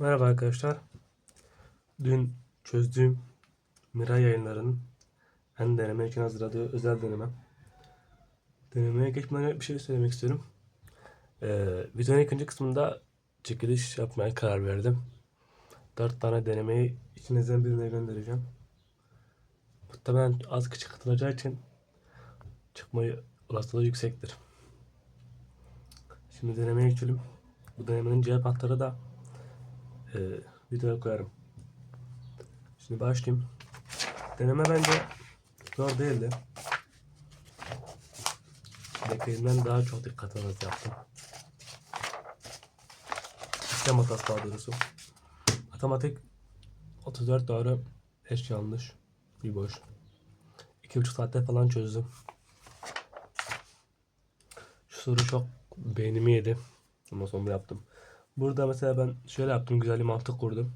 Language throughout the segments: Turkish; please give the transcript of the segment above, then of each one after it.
Merhaba arkadaşlar. Dün çözdüğüm Miray yayınlarının en deneme için hazırladığı özel deneme. Denemeye geçmeden bir şey söylemek istiyorum. Ee, videonun ikinci kısmında çekiliş yapmaya karar verdim. Dört tane denemeyi içinizden birine göndereceğim. Muhtemelen az kişi katılacağı için çıkmayı olasılığı yüksektir. Şimdi denemeye geçelim. Bu denemenin cevap hatları da e, videoya koyarım. Şimdi başlayayım. Deneme bence zor değildi. Beklediğimden daha çok dikkat alarak yaptım. İşlem hatası daha doğrusu. Matematik 34 doğru 5 yanlış bir boş. 2,5 saatte falan çözdüm. Şu soru çok beynimi yedi. Ama sonra yaptım. Burada mesela ben şöyle yaptım. Güzel bir mantık kurdum.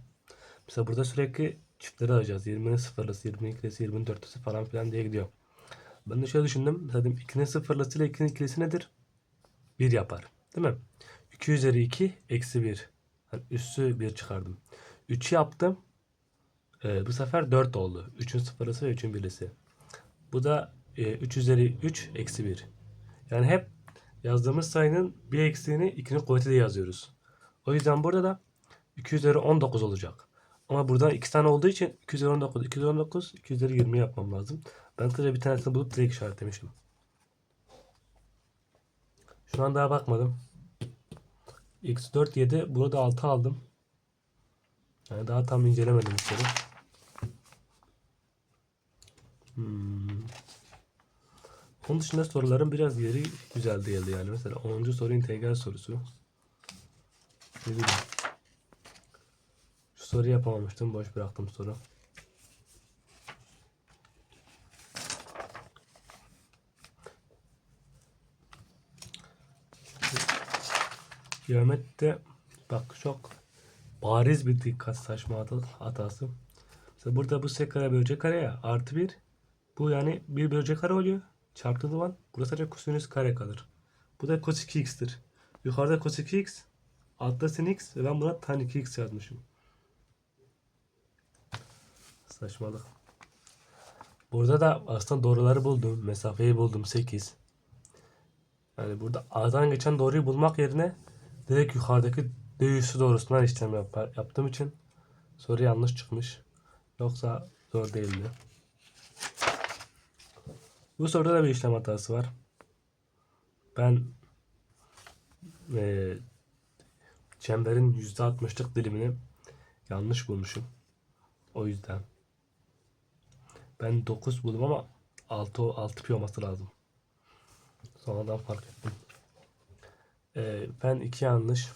Mesela burada sürekli çiftleri alacağız. 20'nin sıfırlısı, 20'nin ikilisi, 20'nin dörtlüsü falan filan diye gidiyor. Ben de şöyle düşündüm. Dedim 2'nin sıfırlısı ile 2'nin ikilisi nedir? 1 yapar. Değil mi? 2 üzeri 2 eksi 1. Yani üssü 1 çıkardım. 3 yaptım. Ee, bu sefer 4 oldu. 3'ün sıfırlısı ve 3'ün birlisi. Bu da e, 3 üzeri 3 eksi 1. Yani hep yazdığımız sayının bir eksiğini 2'nin kuvveti de yazıyoruz. O yüzden burada da 2 üzeri 19 olacak. Ama buradan 2 tane olduğu için 2 üzeri 19, 2 üzeri 19, 2 üzeri 20 yapmam lazım. Ben kısaca bir tanesini bulup direkt işaretlemişim. Şu an daha bakmadım. X4 7, bunu da 6 aldım. Yani daha tam incelemedim işleri. Hmm. Onun dışında soruların biraz yeri güzel değildi yani. Mesela 10. soru integral sorusu. Ne bileyim. Şu soruyu yapamamıştım. Boş bıraktım soru. Geometride bak çok bariz bir dikkat saçma hata- hatası. Mesela burada bu sek kare bölecek kare ya artı bir. Bu yani bir bölecek kare oluyor. Çarptığı zaman burası sadece kosinüs kare kalır. Bu da cos 2x'tir. Yukarıda cos 2x, altta sin x ve ben buna tan 2x yazmışım. Saçmalık. Burada da aslında doğruları buldum. Mesafeyi buldum 8. Yani burada A'dan geçen doğruyu bulmak yerine direkt yukarıdaki D üssü doğrusundan işlem yapar, yaptığım için soru yanlış çıkmış. Yoksa zor değildi. Bu soruda da bir işlem hatası var. Ben eee çemberin %60'lık dilimini yanlış bulmuşum. O yüzden. Ben 9 buldum ama 6 6 pi olması lazım. Sonradan fark ettim. Ee, ben 2 yanlış.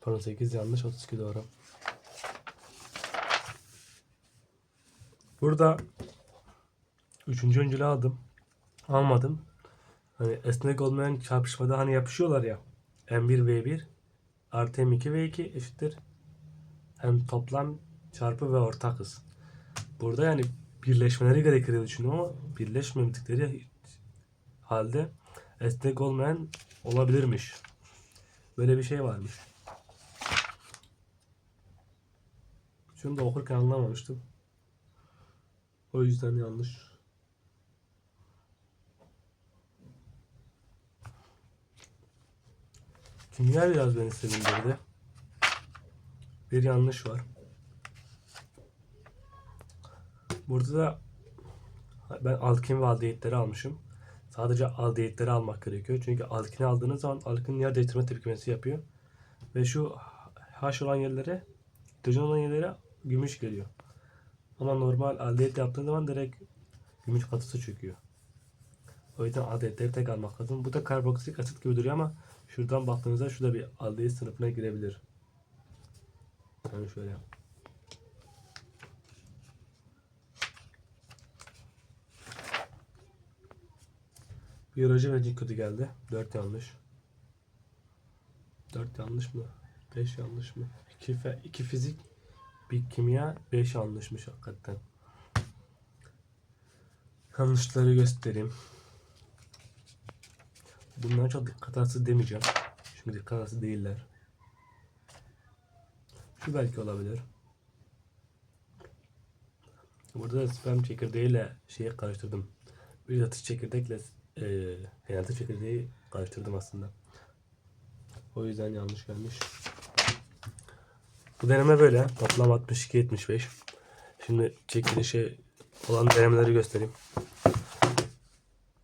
Pardon 8 yanlış 32 doğru. Burada üçüncü öncülü aldım. Almadım. Hani esnek olmayan çarpışmada hani yapışıyorlar ya. M1 V1 artı M2 V2 eşittir. M toplam çarpı ve ortak hız. Burada yani birleşmeleri gerekir diye düşündüm ama birleşmemedikleri halde esnek olmayan olabilirmiş. Böyle bir şey varmış. Şunu da okurken anlamamıştım. O yüzden yanlış. Kimya biraz beni sevindirdi. Bir yanlış var. Burada da ben alkin ve aldehitleri almışım. Sadece aldehitleri almak gerekiyor. Çünkü alkini aldığınız zaman alkinin yer değiştirme tepkimesi yapıyor. Ve şu H olan yerlere, hidrojen olan yerlere gümüş geliyor. Ama normal aldehit yaptığın zaman direkt gümüş katısı çöküyor. O yüzden aldehitleri tek almak lazım. Bu da karboksit asit gibi duruyor ama şuradan baktığınızda şurada bir aldehit sınıfına girebilir. Yani şöyle. Biyoloji ve kötü geldi. 4 yanlış. 4 yanlış mı? 5 yanlış mı? 2, fe, 2 fizik, bir kimya, 5 yanlışmış hakikaten. Yanlışları göstereyim. Bunlar çok dikkat hatası demeyeceğim. Çünkü dikkat hatası değiller. Şu belki olabilir. Burada da sperm çekirdeğiyle şeyi karıştırdım. Bir atış çekirdekle eee hayatı çekirdeği karıştırdım aslında. O yüzden yanlış gelmiş. Bu deneme böyle. Toplam 62-75. Şimdi çekilişe olan denemeleri göstereyim.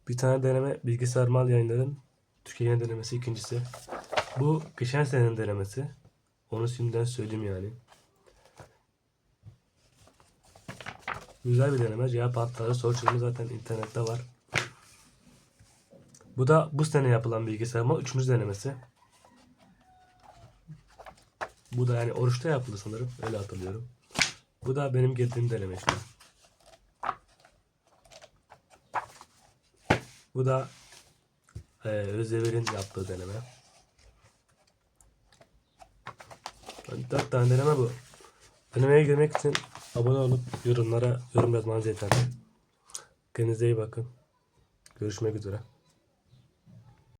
Bir tane deneme bilgisayar mal yayınların Türkiye'nin denemesi ikincisi. Bu geçen senenin denemesi. Onu şimdiden söyleyeyim yani. Güzel bir deneme. Cevap hatları soru çözümü zaten internette var. Bu da bu sene yapılan bilgisayar mal üçüncü denemesi. Bu da yani oruçta yapıldı sanırım. Öyle hatırlıyorum. Bu da benim girdiğim deneme işte. Bu da e, Özdemir'in yaptığı deneme. Dört tane deneme bu. Denemeye girmek için abone olup yorumlara yorum yazmanız yeterli. Kendinize iyi bakın. Görüşmek üzere.